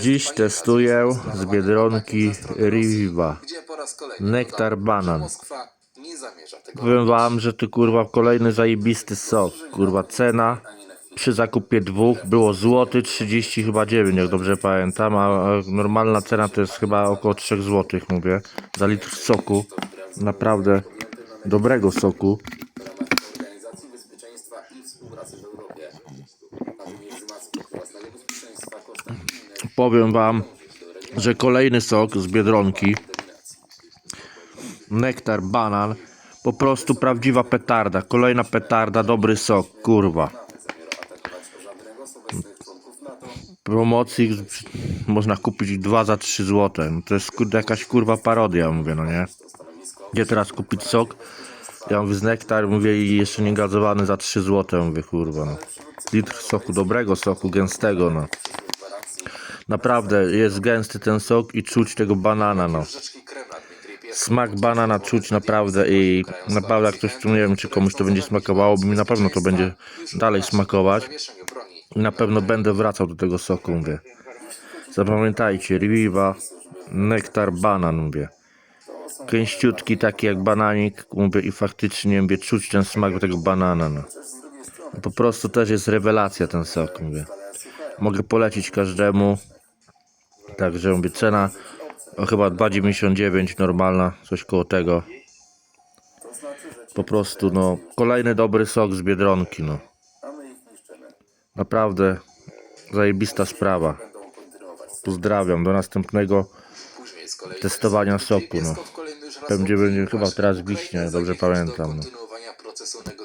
Dziś testuję z Biedronki kolejny Nektar banan. Powiem wam, że to kurwa kolejny zajebisty sok. Kurwa cena przy zakupie dwóch było złoty 30 chyba 9, jak dobrze pamiętam, a a normalna cena to jest chyba około 3 zł, mówię, za litr soku. Naprawdę dobrego soku. Powiem wam, że kolejny sok z Biedronki, nektar banan, po prostu prawdziwa petarda. Kolejna petarda, dobry sok, kurwa. promocji można kupić 2 za 3 zł. No to jest jakaś kurwa parodia, mówię, no nie? Gdzie teraz kupić sok? Ja mówię z nektar, mówię i jeszcze nie gazowany za 3 zł, mówię kurwa, no. Litr soku, dobrego soku, gęstego, no. Naprawdę, jest gęsty ten sok i czuć tego banana, no. Smak banana czuć naprawdę i naprawdę jak ktoś nie wiem, czy komuś to będzie smakowało, bo mi na pewno to będzie dalej smakować. I na pewno będę wracał do tego soku, mówię. Zapamiętajcie, Riviva, nektar, banan, mówię. Kęściutki, taki jak bananik, mówię, i faktycznie, mówię, czuć ten smak tego banana, no. Po prostu też jest rewelacja ten sok, mówię. Mogę polecić każdemu. Także, mówię, cena o chyba 2,99 normalna, coś koło tego. Po prostu, no, kolejny dobry sok z Biedronki, no. Naprawdę zajebista sprawa. Pozdrawiam, do następnego testowania soku, no. Będzie- będzie chyba teraz wiśnie, dobrze pamiętam, no.